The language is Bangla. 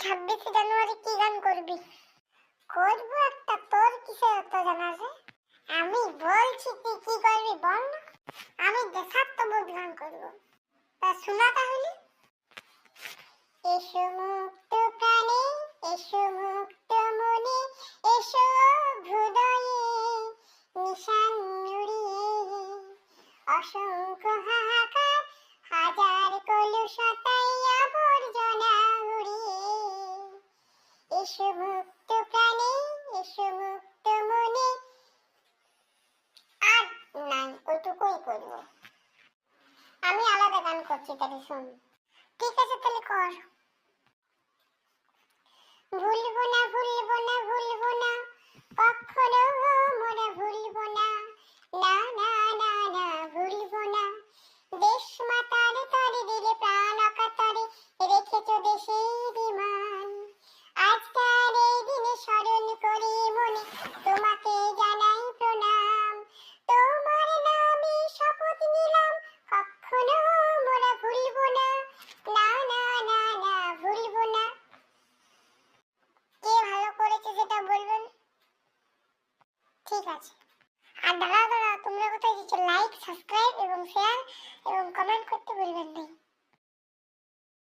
ছাব্বিশে জানুয়ারি কি গান করবি? করব একটা, তোর কিসে এত জানা আছে আমি বলছি তুই কি করবি বল না। আমি দেশাত্মবোধ গান করব। তা শোনা তাহলে। এসো মুক্ত প্রাণে, এসো মুক্ত মনে, এসো হৃদয়ে নিশান নুড়িয়ে। অসংখ্য হাহাকার, হাজার কলুষতাই এসো মুক্ত প্রাণে, এসো মুক্ত মনে। আর নাই ওইটুকুই করব। আমি আলাদা গান করছি, তাহলে শোন। ঠিক আছে, তাহলে কর। ভুলবো না ভুলবো তোমাকে জানাই প্রণাম। তোমার নামে শপথ নিলাম, কখনো মোরা ভুলবো না। না না না না, ভুলবো না। কে ভালো করেছে সেটা বলবেন? ঠিক আছে। আর দাদা দাদা তোমরা কোথায় দিচ্ছ লাইক সাবস্ক্রাইব এবং শেয়ার এবং কমেন্ট করতে ভুলবেন না।